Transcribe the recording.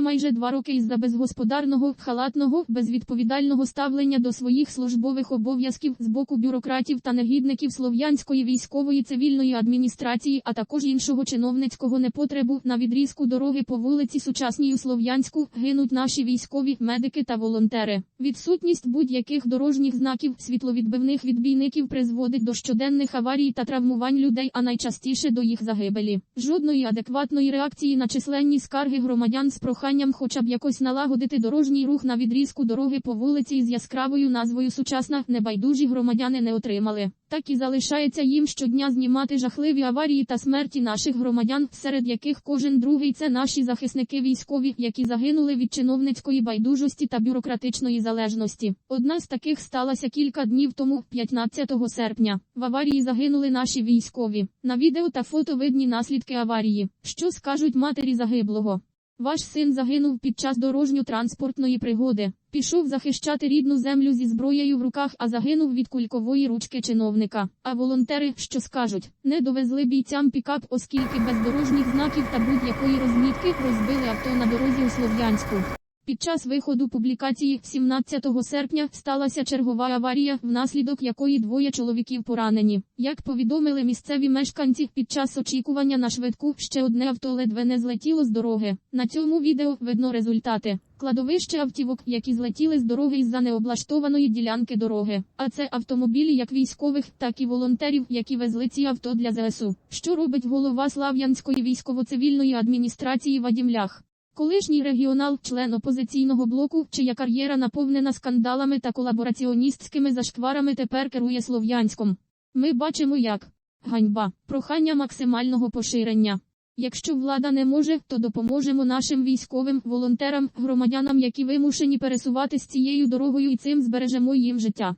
майже два роки із-за безгосподарного, халатного, безвідповідального ставлення до своїх службових обов'язків з боку бюрократів та негідників слов'янської військової цивільної адміністрації, а також іншого чиновницького непотребу на відрізку дороги по вулиці Сучасній у Слов'янську гинуть наші військові, медики та волонтери. Відсутність будь-яких дорожніх знаків світловідбивних відбійників призводить до щоденних аварій та травмувань людей, а найчастіше до їх загибелі. Жодної адекватної реакції на численні скарги громадян з проханням хоча б якось налагодити дорожній рух на відрізку дороги по вулиці із яскравою назвою Сучасна небайдужі громадяни не отримали. Так і залишається їм щодня знімати жахливі аварії та смерті наших громадян, серед яких кожен другий це наші захисники військові, які загинули від чиновницької байдужості та бюрократичної залежності. Одна з таких сталася кілька днів тому, 15 серпня. В аварії загинули наші військові. На відео та фото видні наслідки аварії. Що скажуть матері загиблого? Ваш син загинув під час дорожньо-транспортної пригоди. Пішов захищати рідну землю зі зброєю в руках, а загинув від кулькової ручки чиновника. А волонтери, що скажуть, не довезли бійцям пікап, оскільки без дорожніх знаків та будь-якої розмітки розбили авто на дорозі у Слов'янську. Під час виходу публікації 17 серпня сталася чергова аварія, внаслідок якої двоє чоловіків поранені. Як повідомили місцеві мешканці, під час очікування на швидку ще одне авто ледве не злетіло з дороги. На цьому відео видно результати. Кладовище автівок, які злетіли з дороги із-за необлаштованої ділянки дороги. А це автомобілі як військових, так і волонтерів, які везли ці авто для ЗСУ. Що робить голова Слав'янської військово-цивільної адміністрації Вадім Лях? Колишній регіонал, член опозиційного блоку, чия кар'єра наповнена скандалами та колабораціоністськими зашкварами тепер керує Слов'янськом. Ми бачимо як ганьба, прохання максимального поширення. Якщо влада не може, то допоможемо нашим військовим, волонтерам, громадянам, які вимушені пересуватись цією дорогою і цим збережемо їм життя.